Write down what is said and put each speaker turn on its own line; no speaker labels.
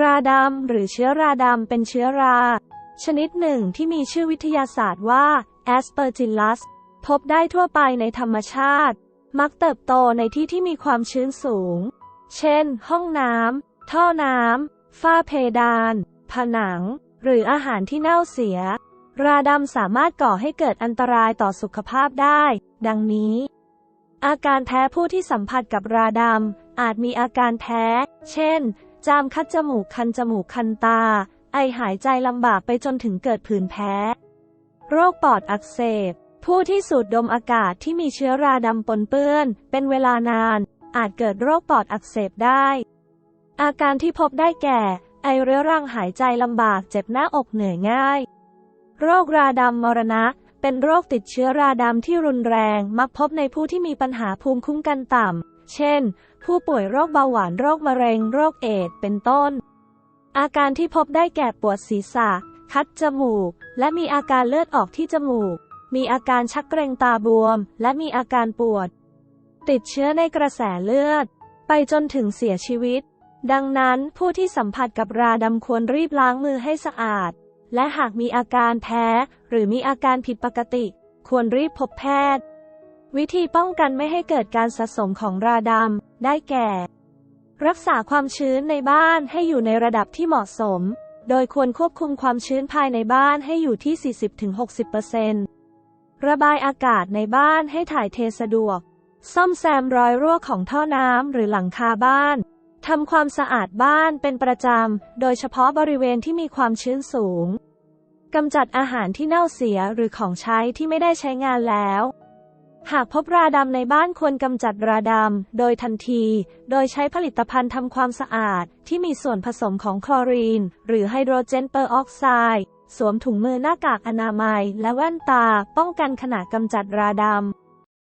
ราดำหรือเชื้อราดำเป็นเชื้อรา ชนิดหนึ่งที่มีชื่อวิทยาศาสตร์ว่า Aspergillus พบได้ทั่วไปในธรรมชาติ มักเติบโตในที่ที่มีความชื้นสูง เช่น ห้องน้ำท่อน้ำฝ้าเพดาน ผนัง หรืออาหารที่เน่าเสีย ราดำสามารถก่อให้เกิดอันตรายต่อสุขภาพได้ ดังนี้ อาการแพ้ผู้ที่สัมผัสกับราดำอาจมีอาการแพ้ เช่น จามคัดจมูกคันจมูกคันตา ไอหายใจลำบากไปจนถึงเกิดผื่นแพ้ โรคปอดอักเสบ ผู้ที่สูดดมอากาศที่มีเชื้อราดำปนเปื้อน เป็นเวลานาน อาจเกิดโรคปอดอักเสบได้ อาการที่พบได้แก่ ไอเรื้อรังหายใจลำบากเจ็บหน้าอกเหนื่อยง่าย โรคราดำมรณะ เป็นโรคติดเชื้อราดำที่รุนแรงมักพบในผู้ที่มีปัญหาภูมิคุ้มกันต่ำ เช่น ผู้ป่วยโรคเบาหวานโรคมะเร็ง โรคเอดส์เป็นต้น อาการที่พบได้แก่ปวดศีรษะ คัดจมูก และมีอาการเลือดออกที่จมูก มีอาการชักเกรงตาบวม และมีอาการปวด ติดเชื้อในกระแสเลือด ไปจนถึงเสียชีวิต ดังนั้นผู้ที่สัมผัสกับราดำควรรีบล้างมือให้สะอาด และหากมีอาการแพ้ หรือมีอาการผิดปกติ ควรรีบพบแพทย์ วิธีป้องกันไม่ให้เกิดการสะสมของราดำได้แก่ รักษาความชื้นในบ้านให้อยู่ในระดับที่เหมาะสม โดยควรควบคุมความชื้นภายในบ้านให้อยู่ที่ 40-60%ระบายอากาศในบ้านให้ถ่ายเทสะดวก ซ่อมแซมรอยรั่วของท่อน้ำหรือหลังคาบ้าน ทำความสะอาดบ้านเป็นประจำ โดยเฉพาะบริเวณที่มีความชื้นสูง กำจัดอาหารที่เน่าเสียหรือของใช้ที่ไม่ได้ใช้งานแล้ว หากพบราดำในบ้านควรกำจัดราดำโดยทันที โดยใช้ผลิตภัณฑ์ทำความสะอาดที่มีส่วนผสมของคลอรีน หรือไฮโดรเจนเปอร์ออกไซด์ สวมถุงมือหน้ากากอนามัย และแว่นตาป้องกันขณะกำจัดราดำ